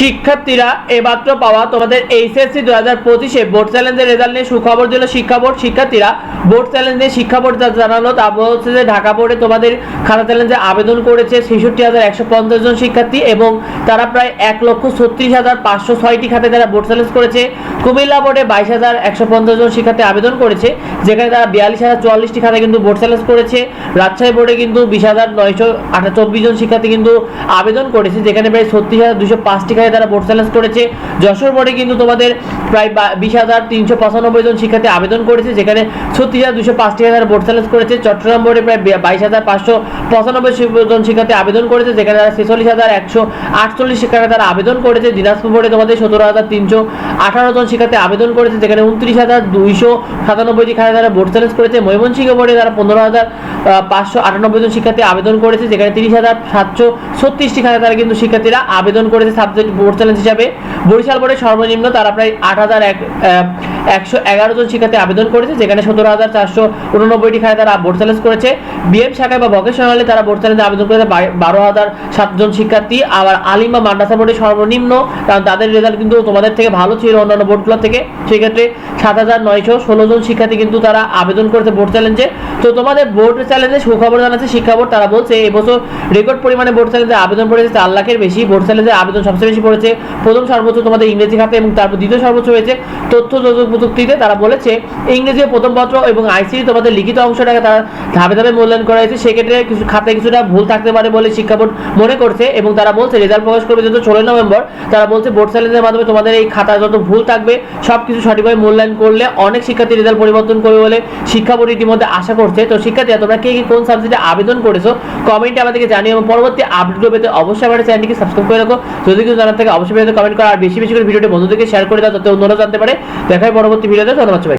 শিক্ষার্থীরা এমাত্র পাওয়া তোমাদের এইচএসসি দু হাজার পঁচিশে বোর্ড চ্যালেঞ্জের রেজাল্ট নিয়ে সুখবর দিল শিক্ষা বোর্ড শিক্ষার্থীরা বোর্ড চ্যালেঞ্জ নিয়ে শিক্ষা বোর্ড জানালো তা বলছে যে ঢাকা বোর্ডে তোমাদের খাতা চ্যালেঞ্জে আবেদন করেছে ছেষট্টি হাজার একশো পঞ্চাশ জন শিক্ষার্থী এবং তারা প্রায় এক লক্ষ ছত্রিশ হাজার পাঁচশো ছয়টি খাতায় তারা বোর্ড চ্যালেঞ্জ করেছে। কুমিল্লা বোর্ডে বাইশ হাজার একশো পঞ্চাশ জন শিক্ষার্থী আবেদন করেছে, যেখানে তারা বিয়াল্লিশ হাজার চুয়াল্লিশটি খাতায় কিন্তু বোর্ড চ্যালেঞ্জ করেছে। রাজশাহী বোর্ডে কিন্তু বিশ হাজার নয়শো আঠা চব্বিশ জন শিক্ষার্থী কিন্তু আবেদন করেছে, যেখানে প্রায় ছত্রিশ হাজার দুশো পাঁচটি খাতায় তারা বোর্ড চ্যালেঞ্জ করেছে। যশোর বোর্ডে কিন্তু তোমাদের প্রায় বিশ হাজার তিনশো পঁচানব্বই জন শিক্ষার্থী আবেদন করেছে, যেখানে ছত্রিশ হাজার দুশো পাঁচটি হাজার বোর্ড চ্যালেঞ্জ করেছে। চট্টগ্রাম বোর্ডে প্রায় বাইশ হাজার পাঁচশো পঁচানব্বই জন শিক্ষার্থী আবেদন করেছে, যেখানে তারা ছেচল্লিশ হাজার একশো আটচল্লিশ শিক্ষার্থী তারা আবেদন করেছে। দিনাজপুর বোর্ডে তোমাদের সতেরো হাজার তিনশো আঠারো জন শিক্ষার্থী আবেদন করেছে, যেখানে উনত্রিশ হাজার দুইশো সাতানব্বইটি খাতে তারা বোর্ড চ্যালেঞ্জ করেছে। ময়মনসিংহ বোর্ডে তারা পনেরো হাজার পাঁচশো আটানব্বই জন শিক্ষার্থী আবেদন করেছে, যেখানে তিরিশ হাজার সাতশো ছত্রিশটি খাতে তারা কিন্তু শিক্ষার্থীরা আবেদন করেছে। সাবজেক্ট চ্যালেঞ্জ হিসাবে বরিশাল বোর্ডে সর্বনিম্ন তারা প্রায় আট হাজার এক একশো এগারো জন শিক্ষার্থী আবেদন করেছে, যেখানে সতেরো হাজার চারশো উননব্বইটি খাতে তারা বোর্ড চ্যালেঞ্জ করেছে। বিএম শাখায় বা ভকেশনালে তারা বোর্ড চ্যালেঞ্জে আবেদন করেছে, বারো হাজার সাতজন শিক্ষার্থী। আবার আলিম বা মাদ্রাসা বোর্ডে সর্বনিম্ন, কারণ তাদের রেজাল্ট কিন্তু তোমাদের থেকে ভালো ছিল অন্যান্য বোর্ডগুলো থেকে, সেক্ষেত্রে সাত হাজার নয়শো ষোলো জন শিক্ষার্থী কিন্তু তারা আবেদন করেছে বোর্ড চ্যালেঞ্জে তো তোমাদের বোর্ড চ্যালেঞ্জে সুখবর জানাচ্ছে শিক্ষা বোর্ড, তারা বলছে, এবছর রেকর্ড পরিমাণে বোর্ড চ্যালেঞ্জে আবেদন পড়েছে চার লাখের বেশি বোর্ড চ্যালেঞ্জে আবেদন সবচেয়ে বেশি পড়েছে। প্রথম সর্বোচ্চ তোমাদের ইংরেজি খাতে এবং তারপর দ্বিতীয় সর্বোচ্চ হয়েছে। তথ্য যোগাযোগ প্রযুক্তিতে তারা বলেছে, ইংরেজি প্রথম পত্র এবং আইসিডি তোমাদের লিখিত অংশটাকে তারা ধাপে ধাপে মূল্যায়ন করা হয়েছে। সেক্ষেত্রে কিছু খাতে কিছুটা ভুল থাকতে পারে বলে শিক্ষা বোর্ড মনে করছে এবং তারা বলছে, রেজাল্ট প্রকাশ করবে যত ষোলোই নভেম্বর, তারা বলছে বোর্ড চ্যালেঞ্জের মাধ্যমে তোমাদের এই খাতা যত ভুল থাকবে সব কিছু সঠিকভাবে মূল্যায়ন করলে অনেক শিক্ষার্থী রেজাল্ট পরিবর্তন করবে বলে শিক্ষা বোর্ড ইতিমধ্যে আশা করছে। তো শিক্ষার্থীরা তোমরা কে কি কোন সাবজেক্টে আবেদন করেছ কমেন্টে আমাদেরকে জানিয়ে এবং পরবর্তী আপডেটগুলো পেতে অবশ্যই আমাদের চ্যানেলটিকে সাবস্ক্রাইব করে রাখো। যদি কিছু জানার থাকে, অবশ্যই কমেন্ট করো। আর বেশি বেশি করে ভিডিওটি বন্ধুদেরকে শেয়ার করে দাও, যাতে অন্যরা জানতে পারে। দেখায় পরবর্তী ভিডিওতে ধন্যবাদ